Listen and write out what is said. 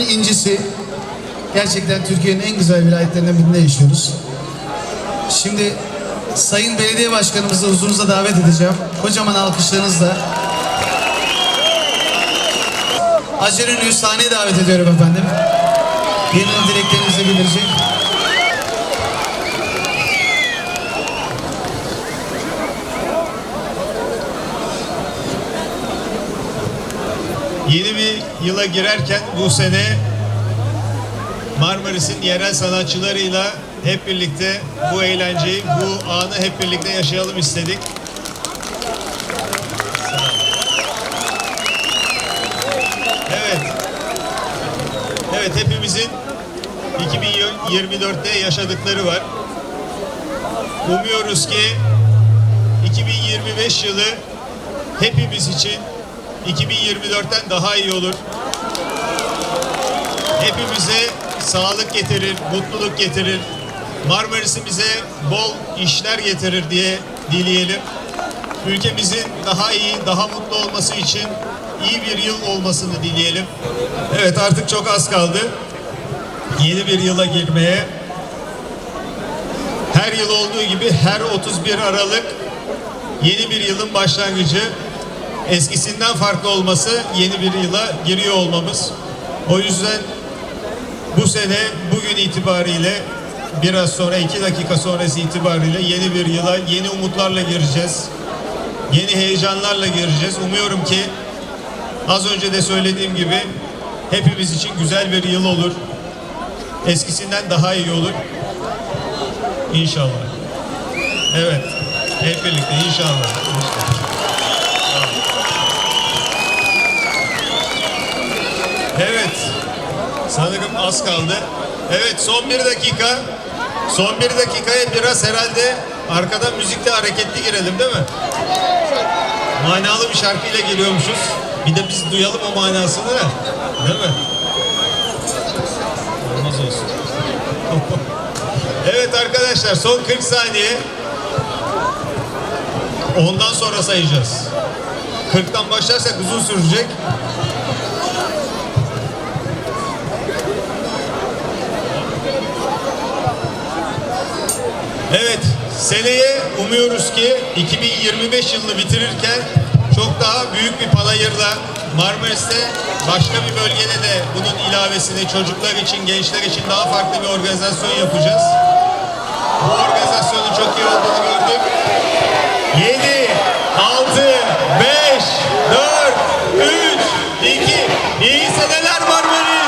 Marmaris'imizin incisi Gerçekten Türkiye'nin en güzel vilayetlerinden birinde yaşıyoruz. Şimdi Sayın Belediye Başkanımızı huzurunuza davet edeceğim. Kocaman alkışlarınızla. Hacer Ünlü'yü sahneye davet ediyorum efendim. Yeni yıl dileklerinizi bildirecek. Yeni bir yıla girerken bu sene Marmaris'in yerel sanatçılarıyla hep birlikte bu eğlenceyi, bu anı hep birlikte yaşayalım istedik. Evet. Evet hepimizin 2024'te yaşadıkları var. Umuyoruz ki 2025 yılı hepimiz için 2024'ten daha iyi olur. Hepimize sağlık getirir, mutluluk getirir. Marmaris'imize bol işler getirir diye dileyelim. Ülkemizin daha iyi, daha mutlu olması için iyi bir yıl olmasını dileyelim. Evet artık çok az kaldı. Yeni bir yıla girmeye. Her yıl olduğu gibi her 31 Aralık yeni bir yılın başlangıcı eskisinden farklı olması yeni bir yıla giriyor olmamız. O yüzden bu sene bugün itibariyle biraz sonra iki dakika sonrası itibariyle yeni bir yıla yeni umutlarla gireceğiz. Yeni heyecanlarla gireceğiz. Umuyorum ki az önce de söylediğim gibi hepimiz için güzel bir yıl olur. Eskisinden daha iyi olur. İnşallah. Evet. Hep birlikte inşallah. inşallah. Evet. Sanırım az kaldı. Evet son bir dakika. Son bir dakikaya biraz herhalde arkadan müzikle hareketli girelim değil mi? Manalı bir şarkıyla geliyormuşuz. Bir de biz duyalım o manasını. Değil mi? Olmaz olsun. evet arkadaşlar son 40 saniye. Ondan sonra sayacağız. 40'tan başlarsak uzun sürecek. Evet, seneye umuyoruz ki 2025 yılını bitirirken çok daha büyük bir panayırla Marmaris'te başka bir bölgede de bunun ilavesini çocuklar için, gençler için daha farklı bir organizasyon yapacağız. Bu organizasyonun çok iyi olduğunu gördük. 7, 6, 5, 4, 3, 2, İyi seneler Marmaris.